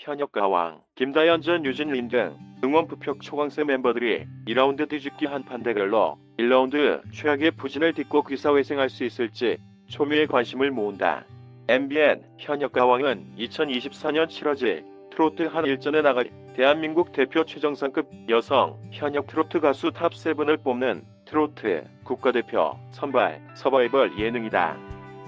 현역 가왕, 김다현 전 유진린 등 응원 부표 초강세 멤버들이 2라운드 뒤집기 한판 대결로 1라운드 최악의 부진을 딛고 귀사회생할 수 있을지 초미의 관심을 모은다. MBN 현역 가왕은 2024년 7월질 트로트 한 일전에 나갈 대한민국 대표 최정상급 여성 현역 트로트 가수 탑7을 뽑는 트로트 국가대표 선발 서바이벌 예능이다.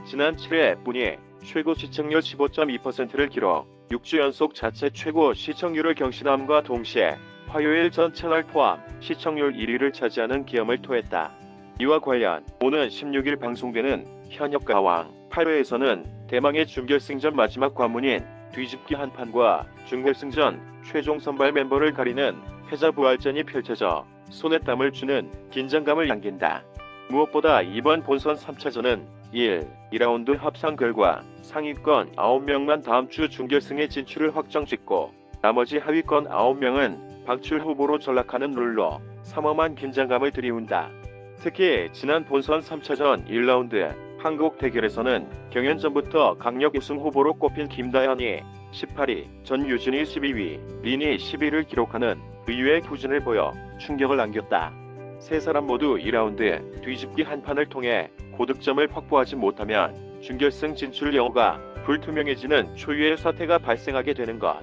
지난 7회 뿐이 최고 시청률 15.2%를 기록 6주 연속 자체 최고 시청률을 경신함과 동시에 화요일 전 채널 포함 시청률 1위를 차지하는 기염을 토했다. 이와 관련 오는 16일 방송되는 현역 가왕 8회에서는 대망의 준결승전 마지막 관문인 뒤집기 한판과 준결승전 최종 선발 멤버를 가리는 패자 부활전이 펼쳐져 손에 땀을 주는 긴장감을 안긴다. 무엇보다 이번 본선 3차전은 1, 2라운드 합상 결과 상위권 9명만 다음 주 준결승에 진출을 확정짓고 나머지 하위권 9명은 방출 후보로 전락하는 룰로 삼엄한 긴장감을 들이운다. 특히 지난 본선 3차전 1라운드 한국 대결에서는 경연 전부터 강력 우승 후보로 꼽힌 김다현이 18위, 전유진이 12위, 린이 10위를 기록하는 의외의 부진을 보여 충격을 안겼다. 세 사람 모두 2라운드 뒤집기 한 판을 통해 고득점을 확보하지 못하면 준결승 진출 여부가 불투명해지는 초유의 사태가 발생하게 되는 것.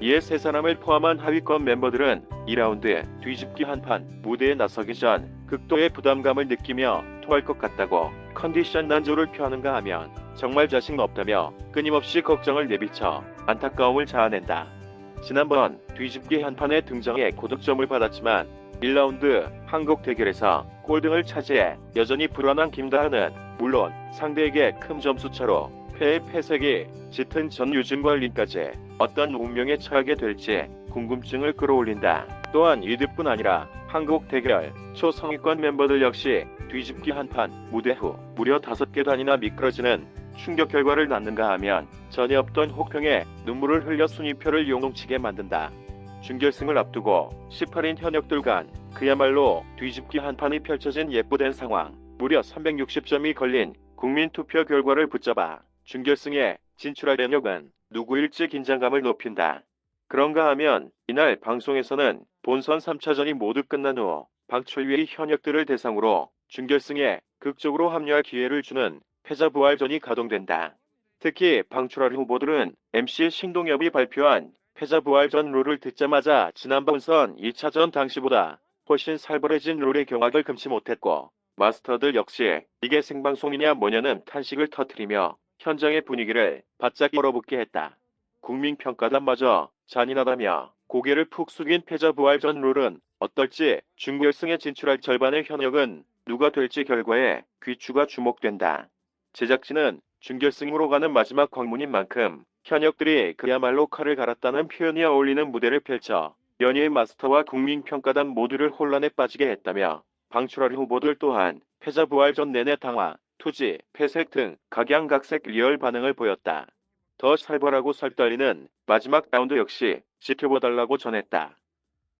이에 세 사람을 포함한 하위권 멤버들은 2라운드 뒤집기 한 판 무대에 나서기 전 극도의 부담감을 느끼며 토할 것 같다고 컨디션 난조를 표하는가 하면 정말 자신 없다며 끊임없이 걱정을 내비쳐 안타까움을 자아낸다. 지난번 뒤집기 한 판에 등장해 고득점을 받았지만 1라운드 한국 대결에서 꼴등을 차지해 여전히 불안한 김다현은 물론 상대에게 큰 점수 차로 패의 패색이 짙은 전유진과 린까지 어떤 운명에 처하게 될지 궁금증을 끌어올린다. 또한 이들뿐 아니라 한국 대결 초성위권 멤버들 역시 뒤집기 한판 무대 후 무려 다섯 개 단위나 미끄러지는 충격 결과를 낳는가 하면 전혀 없던 혹평에 눈물을 흘려 순위표를 용동치게 만든다. 준결승을 앞두고 18인 현역들 간 그야말로 뒤집기 한판이 펼쳐진 예쁘된 상황 무려 360점이 걸린 국민 투표 결과를 붙잡아 준결승에 진출할 현역은 누구일지 긴장감을 높인다. 그런가 하면 이날 방송에서는 본선 3차전이 모두 끝난 후 방출위의 현역들을 대상으로 준결승에 극적으로 합류할 기회를 주는 패자 부활전이 가동된다. 특히 방출할 후보들은 MC 신동엽이 발표한 패자 부활전 룰을 듣자마자 지난 본선 2차전 당시보다 훨씬 살벌해진 룰의 경악을 금치 못했고 마스터들 역시 이게 생방송이냐 뭐냐는 탄식을 터뜨리며 현장의 분위기를 바짝 얼어붙게 했다. 국민평가단마저 잔인하다며 고개를 푹 숙인 패자 부활전 룰은 어떨지 준결승에 진출할 절반의 현역은 누가 될지 결과에 귀추가 주목된다. 제작진은 준결승으로 가는 마지막 관문인 만큼 현역들이 그야말로 칼을 갈았다는 표현이 어울리는 무대를 펼쳐 연예인 마스터와 국민평가단 모두를 혼란에 빠지게 했다며 방출할 후보들 또한 패자 부활전 내내 당화, 투지, 패색 등 각양각색 리얼 반응을 보였다. 더 살벌하고 살떨리는 마지막 라운드 역시 지켜봐달라고 전했다.